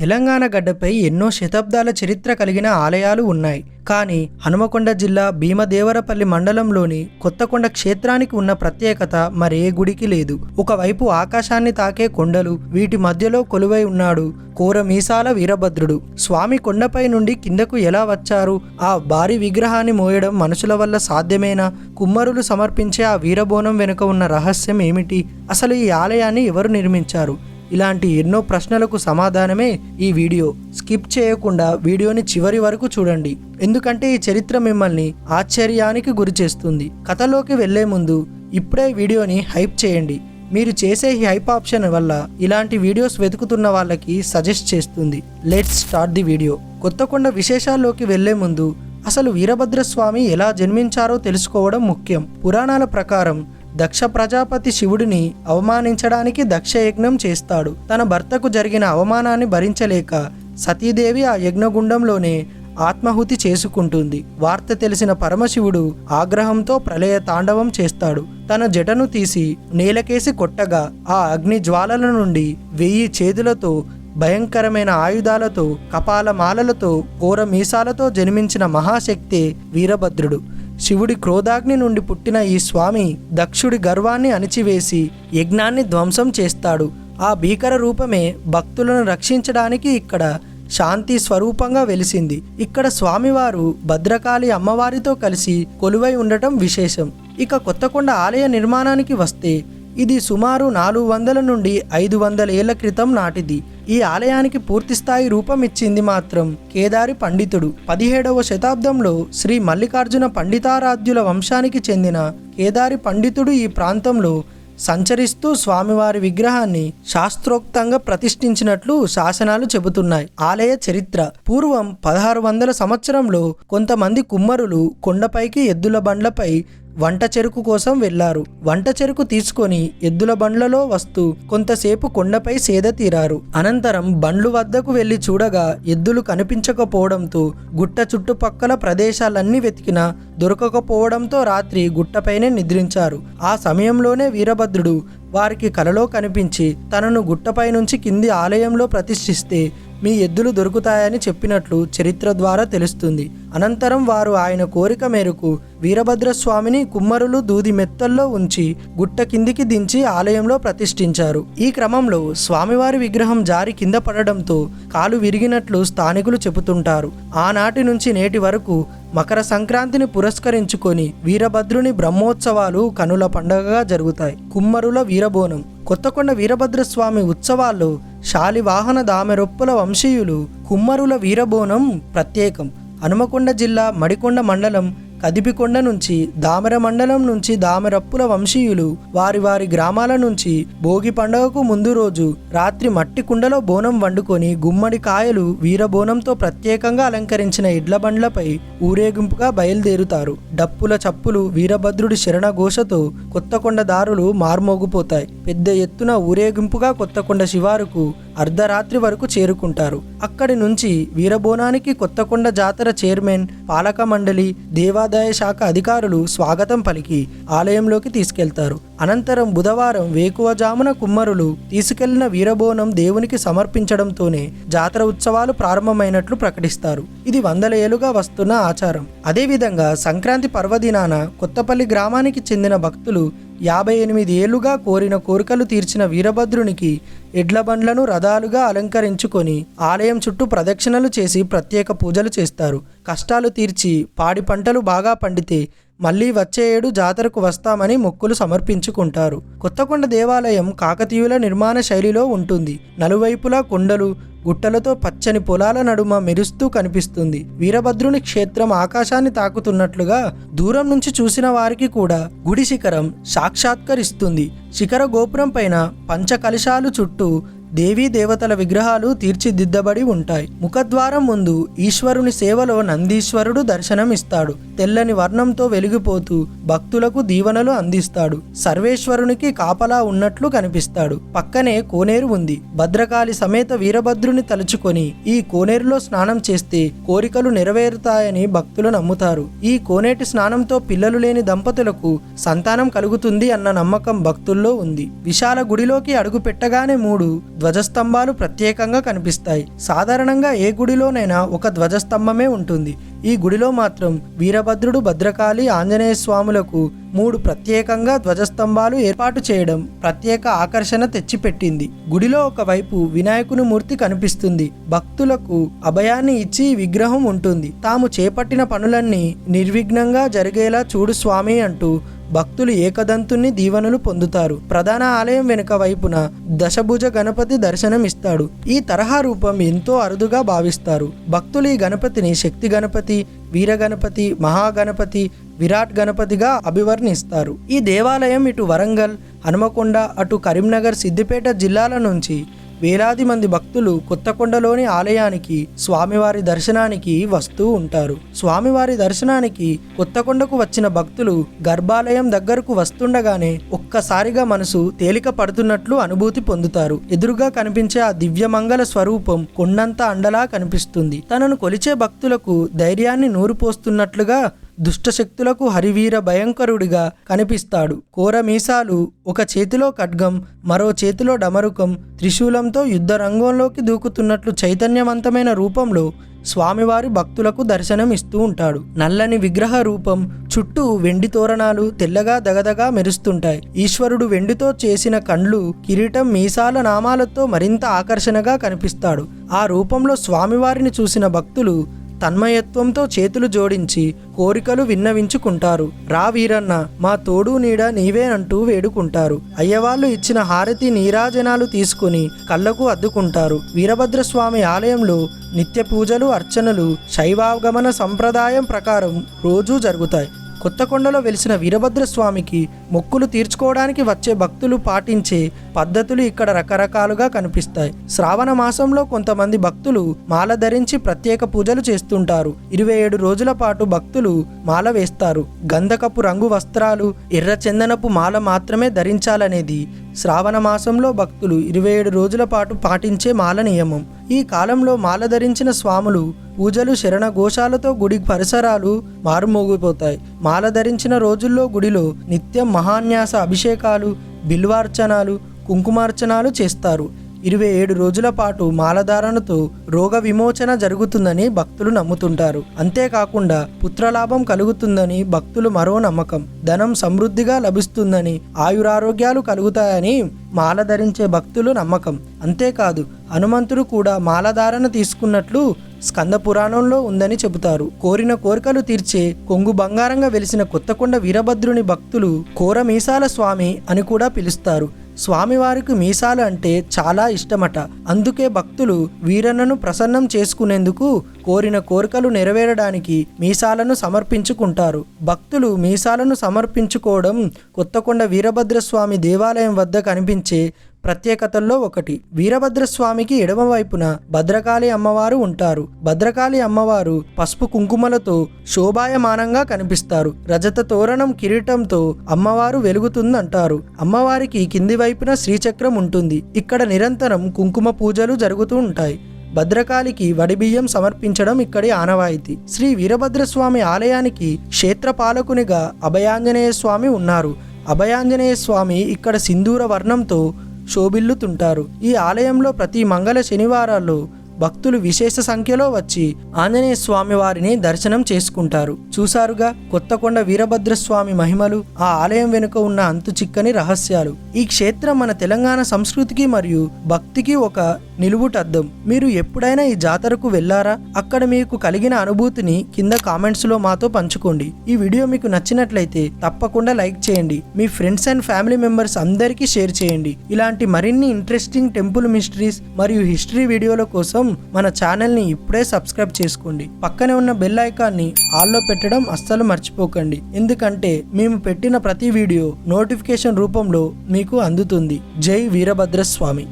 తెలంగాణ గడ్డపై ఎన్నో శతాబ్దాల చరిత్ర కలిగిన ఆలయాలు ఉన్నాయి. కానీ హనుమకొండ జిల్లా భీమదేవరపల్లి మండలంలోని కొత్తకొండ క్షేత్రానికి ఉన్న ప్రత్యేకత మరే గుడికి లేదు. ఒకవైపు ఆకాశాన్ని తాకే కొండలు వీటి మధ్యలో కొలువై ఉన్నాడు కోరమీసాల వీరభద్రుడు. స్వామి కొండపై నుండి కిందకు ఎలా వచ్చారు? ఆ భారీ విగ్రహాన్ని మోయడం మనుషుల వల్ల సాధ్యమేనా? కుమ్మరులు సమర్పించే ఆ వీరబోనం వెనుక ఉన్న రహస్యం ఏమిటి? అసలు ఈ ఆలయాన్ని ఎవరు నిర్మించారు? ఇలాంటి ఎన్నో ప్రశ్నలకు సమాధానమే ఈ వీడియో. స్కిప్ చేయకుండా వీడియోని చివరి వరకు చూడండి. ఎందుకంటే ఈ చరిత్ర మిమ్మల్ని ఆశ్చర్యానికి గురి చేస్తుంది. కథలోకి వెళ్ళే ముందు ఇప్పుడే వీడియోని హైప్ చేయండి. మీరు చేసే ఈ హైప్ ఆప్షన్ వల్ల ఇలాంటి వీడియోస్ వెతుకుతున్న వాళ్ళకి సజెస్ట్ చేస్తుంది. Let's start the video. Kothakonda విశేషాల్లోకి వెళ్ళే ముందు అసలు వీరభద్రస్వామి ఎలా జన్మించారో తెలుసుకోవడం ముఖ్యం. పురాణాల ప్రకారం దక్ష ప్రజాపతి శివుడిని అవమానించడానికి దక్షయజ్ఞం చేస్తాడు. తన భర్తకు జరిగిన అవమానాన్ని భరించలేక సతీదేవి ఆ యజ్ఞగుండంలోనే ఆత్మాహుతి చేసుకుంటుంది. వార్త తెలిసిన పరమశివుడు ఆగ్రహంతో ప్రళయ తాండవం చేస్తాడు. తన జటను తీసి నేలకేసి కొట్టగా ఆ అగ్ని జ్వాలల నుండి వెయ్యి చేతులతో భయంకరమైన ఆయుధాలతో కపాలమాలలతో ఘోర మీసాలతో జన్మించిన మహాశక్తే వీరభద్రుడు. శివుడి క్రోధాగ్ని నుండి పుట్టిన ఈ స్వామి దక్షుడి గర్వాన్ని అణిచివేసి యజ్ఞాన్ని ధ్వంసం చేస్తాడు. ఆ భీకర రూపమే భక్తులను రక్షించడానికి ఇక్కడ శాంతి స్వరూపంగా వెలిసింది. ఇక్కడ స్వామివారు భద్రకాళి అమ్మవారితో కలిసి కొలువై ఉండటం విశేషం. ఇక కొత్తకొండ ఆలయ నిర్మాణానికి వస్తే ఇది సుమారు నాలుగు వందల నుండి ఐదు వందల ఏళ్ళ క్రితం నాటిది. ఈ ఆలయానికి పూర్తిస్థాయి రూపం ఇచ్చింది మాత్రం కేదారి పండితుడు. పదిహేడవ శతాబ్దంలో శ్రీ మల్లికార్జున పండితారాధ్యుల వంశానికి చెందిన కేదారి పండితుడు ఈ ప్రాంతంలో సంచరిస్తూ స్వామివారి విగ్రహాన్ని శాస్త్రోక్తంగా ప్రతిష్ఠించినట్లు శాసనాలు చెబుతున్నాయి. ఆలయ చరిత్ర. పూర్వం పదహారు వందల సంవత్సరంలో కొంతమంది కుమ్మరులు కొండపైకి ఎద్దుల బండ్లపై వంట చెరుకు కోసం వెళ్ళారు వంట చెరుకు తీసుకొని ఎద్దుల బండ్లలో వస్తూ కొంతసేపు కొండపై సేద తీరారు. అనంతరం బండ్లు వద్దకు వెళ్ళి చూడగా ఎద్దులు కనిపించకపోవడంతో గుట్ట చుట్టుపక్కల ప్రదేశాలన్నీ వెతికినా దొరకకపోవడంతో రాత్రి గుట్టపైనే నిద్రించారు. ఆ సమయంలోనే వీరభద్రుడు వారికి కలలో కనిపించి తనను గుట్టపై నుంచి కింది ఆలయంలో ప్రతిష్ఠిస్తే మీ ఎద్దులు దొరుకుతాయని చెప్పినట్లు చరిత్ర ద్వారా తెలుస్తుంది. అనంతరం వారు ఆయన కోరిక మేరకు వీరభద్రస్వామిని కుమ్మరులు దూది మెత్తల్లో ఉంచి గుట్ట కిందికి దించి ఆలయంలో ప్రతిష్ఠించారు. ఈ క్రమంలో స్వామివారి విగ్రహం జారి కింద పడడంతో కాలు విరిగినట్లు స్థానికులు చెబుతుంటారు. ఆనాటి నుంచి నేటి వరకు మకర సంక్రాంతిని పురస్కరించుకొని వీరభద్రుని బ్రహ్మోత్సవాలు కనుల పండగగా జరుగుతాయి. కుమ్మరుల వీరబోనం. కొత్తకొండ వీరభద్రస్వామి ఉత్సవాల్లో శాలివాహన దామెరొప్పుల వంశీయులు కుమ్మరుల వీరబోనం ప్రత్యేకం. హనుమకొండ జిల్లా మడికొండ మండలం కదిపికొండ నుంచి దామెర మండలం నుంచి దామెరప్పుల వంశీయులు వారి వారి గ్రామాల నుంచి భోగి పండగకు ముందు రోజు రాత్రి మట్టి కుండలో బోనం వండుకొని గుమ్మడి కాయలు వీరబోనంతో ప్రత్యేకంగా అలంకరించిన ఇడ్ల బండ్లపై ఊరేగింపుగా బయలుదేరుతారు. డప్పుల చప్పులు వీరభద్రుడి శరణఘోషతో కొత్తకొండ దారులు మార్మోగిపోతాయి. పెద్ద ఎత్తున ఊరేగింపుగా కొత్తకొండ శివారుకు అర్ధరాత్రి వరకు చేరుకుంటారు. అక్కడి నుంచి వీరబోనానికి కొత్తకొండ జాతర చైర్మన్ పాలక మండలి దేవాదాయ శాఖ అధికారులు స్వాగతం పలికి ఆలయంలోకి తీసుకెళ్తారు. అనంతరం బుధవారం వేకువజామున కుమ్మరులు తీసుకెళ్ళిన వీరబోనం దేవునికి సమర్పించడంతోనే జాతర ఉత్సవాలు ప్రారంభమైనట్లు ప్రకటిస్తారు. ఇది వందల ఏళ్ళుగా వస్తున్న ఆచారం. అదేవిధంగా సంక్రాంతి పర్వదినాన కొత్తపల్లి గ్రామానికి చెందిన భక్తులు యాభై ఎనిమిది ఏళ్ళుగా కోరిన కోరికలు తీర్చిన వీరభద్రునికి ఎడ్ల బండ్లను రథాలుగా అలంకరించుకొని ఆలయం చుట్టూ ప్రదక్షిణలు చేసి ప్రత్యేక పూజలు చేస్తారు. కష్టాలు తీర్చి పాడి పంటలు బాగా పండితే మళ్ళీ వచ్చే ఏడు జాతరకు వస్తామని మొక్కులు సమర్పించుకుంటారు. కొత్తకొండ దేవాలయం కాకతీయుల నిర్మాణ శైలిలో ఉంటుంది. నలువైపులా కొండలు గుట్టలతో పచ్చని పొలాల నడుమ మెరుస్తూ కనిపిస్తుంది. వీరభద్రుని క్షేత్రం ఆకాశాన్ని తాకుతున్నట్లుగా దూరం నుంచి చూసిన వారికి కూడా గుడి శిఖరం సాక్షాత్కరిస్తుంది. శిఖర గోపురం పైన పంచకలశాలు చుట్టూ దేవీ దేవతల విగ్రహాలు తీర్చిదిద్దబడి ఉంటాయి. ముఖద్వారం ముందు ఈశ్వరుని సేవలో నందీశ్వరుడు దర్శనం ఇస్తాడు తెల్లని వర్ణంతో వెలిగిపోతూ భక్తులకు దీవెనలు అందిస్తాడు. సర్వేశ్వరునికి కాపలా ఉన్నట్లు కనిపిస్తాడు. పక్కనే కోనేరు ఉంది. భద్రకాళి సమేత వీరభద్రుని తలుచుకొని ఈ కోనేరులో స్నానం చేస్తే కోరికలు నెరవేరుతాయని భక్తులు నమ్ముతారు. ఈ కోనేటి స్నానంతో పిల్లలు లేని దంపతులకు సంతానం కలుగుతుంది అన్న నమ్మకం భక్తుల్లో ఉంది. విశాల గుడిలోకి అడుగు పెట్టగానే మూడు ధ్వజస్తంభాలు ప్రత్యేకంగా కనిపిస్తాయి. సాధారణంగా ఏ గుడిలోనైనా ఒక ధ్వజస్తంభమే ఉంటుంది. ఈ గుడిలో మాత్రం వీరభద్రుడు భద్రకాళి ఆంజనేయ స్వాములకు మూడు ప్రత్యేకంగా ధ్వజస్తంభాలు ఏర్పాటు చేయడం ప్రత్యేక ఆకర్షణ తెచ్చిపెట్టింది. గుడిలో ఒకవైపు వినాయకుని మూర్తి కనిపిస్తుంది. భక్తులకు అభయాన్ని ఇచ్చి విగ్రహం ఉంటుంది. తాము చేపట్టిన పనులన్నీ నిర్విఘ్నంగా జరిగేలా చూడు స్వామి అంటూ భక్తులు ఏకదంతుని దీవెనలు పొందుతారు. ప్రధాన ఆలయం వెనుక వైపున దశభుజ గణపతి దర్శనం ఇస్తాడు ఈ తరహా రూపం ఎంతో అరుదుగా భావిస్తారు. భక్తులు ఈ గణపతిని శక్తి గణపతి వీరగణపతి మహాగణపతి విరాట్ గణపతిగా అభివర్ణిస్తారు. ఈ దేవాలయం ఇటు వరంగల్ హనుమకొండ అటు కరీంనగర్ సిద్దిపేట జిల్లాల నుంచి వేలాది మంది భక్తులు కొత్తకొండలోని ఆలయానికి స్వామివారి దర్శనానికి వస్తూ ఉంటారు. స్వామివారి దర్శనానికి కొత్తకొండకు వచ్చిన భక్తులు గర్భాలయం దగ్గరకు వస్తుండగానే ఒక్కసారిగా మనసు తేలిక పడుతున్నట్లు అనుభూతి పొందుతారు. ఎదురుగా కనిపించే ఆ దివ్యమంగళ స్వరూపం కొండంత అండలా కనిపిస్తుంది. తనను కొలిచే భక్తులకు ధైర్యాన్ని నూరుపోస్తున్నట్లుగా దుష్టశక్తులకు హరివీర భయంకరుడిగా కనిపిస్తాడు. కోర మీసాలు ఒక చేతిలో ఖడ్గం మరో చేతిలో డమరుకం త్రిశూలంతో యుద్ధ రంగంలోకి దూకుతున్నట్లు చైతన్యవంతమైన రూపంలో స్వామివారి భక్తులకు దర్శనం ఇస్తూ ఉంటాడు. నల్లని విగ్రహ రూపం చుట్టూ వెండి తోరణాలు తెల్లగా దగదగా మెరుస్తుంటాయి. ఈశ్వరుడు వెండితో చేసిన కండ్లు కిరీటం మీసాల నామాలతో మరింత ఆకర్షణగా కనిపిస్తాడు. ఆ రూపంలో స్వామివారిని చూసిన భక్తులు తన్మయత్వంతో చేతులు జోడించి కోరికలు విన్నవించుకుంటారు. రా వీరన్న మా తోడు నీడ నీవే అంటూ వేడుకుంటారు. అయ్యవాళ్ళు ఇచ్చిన హారతి నీరాజనాలు తీసుకుని కళ్ళకు అద్దుకుంటారు. వీరభద్రస్వామి ఆలయంలో నిత్య పూజలు అర్చనలు శైవాగమన సంప్రదాయం ప్రకారం రోజూ జరుగుతాయి. కొత్తకొండలో వెలిసిన వీరభద్రస్వామికి మొక్కులు తీర్చుకోవడానికి వచ్చే భక్తులు పాటించే పద్ధతులు ఇక్కడ రకరకాలుగా కనిపిస్తాయి. శ్రావణ మాసంలో కొంతమంది భక్తులు మాల ధరించి ప్రత్యేక పూజలు చేస్తుంటారు. ఇరవై ఏడు రోజుల పాటు భక్తులు మాల వేస్తారు. గంధకపు రంగు వస్త్రాలు ఎర్ర చందనపు మాల మాత్రమే ధరించాలనేది శ్రావణ మాసంలో భక్తులు ఇరవై ఏడు రోజుల పాటు పాటించే మాల నియమం. ఈ కాలంలో మాల ధరించిన స్వాములు పూజలు శరణ ఘోషాలతో గుడి పరిసరాలు మారుమోగిపోతాయి. మాల ధరించిన రోజుల్లో గుడిలో నిత్యం మహాన్యాస అభిషేకాలు బిల్వార్చనాలు కుంకుమార్చనాలు చేస్తారు. ఇరవై ఏడు రోజుల పాటు మాలధారణతో రోగ విమోచన జరుగుతుందని భక్తులు నమ్ముతుంటారు. అంతేకాకుండా పుత్రలాభం కలుగుతుందని భక్తులు మరో నమ్మకం. ధనం సమృద్ధిగా లభిస్తుందని ఆయురారోగ్యాలు కలుగుతాయని మాల ధరించే భక్తులు నమ్మకం. అంతేకాదు హనుమంతుడు కూడా మాలధారణ తీసుకున్నట్లు స్కంద పురాణంలో ఉందని చెబుతారు. కోరిన కోరికలు తీర్చే కొంగు బంగారంగా వెలిసిన కొత్తకొండ వీరభద్రుని భక్తులు కోరమీసాల స్వామి అని కూడా పిలుస్తారు. స్వామివారికి మీసాలు అంటే చాలా ఇష్టమట. అందుకే భక్తులు వీరన్నను ప్రసన్నం చేసుకునేందుకు కోరిన కోరికలు నెరవేరడానికి మీసాలను సమర్పించుకుంటారు. భక్తులు మీసాలను సమర్పించుకోవడం కొత్తకొండ వీరభద్రస్వామి దేవాలయం వద్ద కనిపించే ప్రత్యేకతల్లో ఒకటి. వీరభద్రస్వామికి ఎడమవైపున భద్రకాళి అమ్మవారు ఉంటారు. భద్రకాళి అమ్మవారు పసుపు కుంకుమలతో శోభాయమానంగా కనిపిస్తారు. రజత తోరణం కిరీటంతో అమ్మవారు వెలుగుతుందంటారు. అమ్మవారికి కింది వైపున శ్రీచక్రం ఉంటుంది. ఇక్కడ నిరంతరం కుంకుమ పూజలు జరుగుతూ ఉంటాయి. భద్రకాళికి వడిబియ్యం సమర్పించడం ఇక్కడి ఆనవాయితీ. శ్రీ వీరభద్రస్వామి ఆలయానికి క్షేత్రపాలకునిగా అభయాంజనేయ స్వామి ఉన్నారు. అభయాంజనేయ స్వామి ఇక్కడ సింధూర వర్ణంతో శోభిల్లుతుంటారు. ఈ ఆలయంలో ప్రతి మంగళ శనివారాల్లో భక్తులు విశేష సంఖ్యలో వచ్చి ఆంజనేయ స్వామి వారిని దర్శనం చేసుకుంటారు. చూసారుగా కొత్తకొండ వీరభద్రస్వామి మహిమలు ఆ ఆలయం వెనుక ఉన్న అంతు చిక్కని రహస్యాలు. ఈ క్షేత్రం మన తెలంగాణ సంస్కృతికి మరియు భక్తికి ఒక నిలువుటద్దం. మీరు ఎప్పుడైనా ఈ జాతరకు వెళ్ళారా? అక్కడ మీకు కలిగిన అనుభూతిని కింద కామెంట్స్లో మాతో పంచుకోండి. ఈ వీడియో మీకు నచ్చినట్లయితే తప్పకుండా లైక్ చేయండి. మీ ఫ్రెండ్స్ అండ్ ఫ్యామిలీ మెంబర్స్ అందరికీ షేర్ చేయండి. ఇలాంటి మరిన్ని ఇంట్రెస్టింగ్ టెంపుల్ మిస్టరీస్ మరియు హిస్టరీ వీడియోల కోసం మన ఛానల్ని ఇప్పుడే సబ్స్క్రైబ్ చేసుకోండి. పక్కనే ఉన్న బెల్ ఐకాన్ని ఆల్లో పెట్టడం అస్సలు మర్చిపోకండి. ఎందుకంటే మేము పెట్టిన ప్రతి వీడియో నోటిఫికేషన్ రూపంలో మీకు అందుతుంది. జై వీరభద్ర స్వామి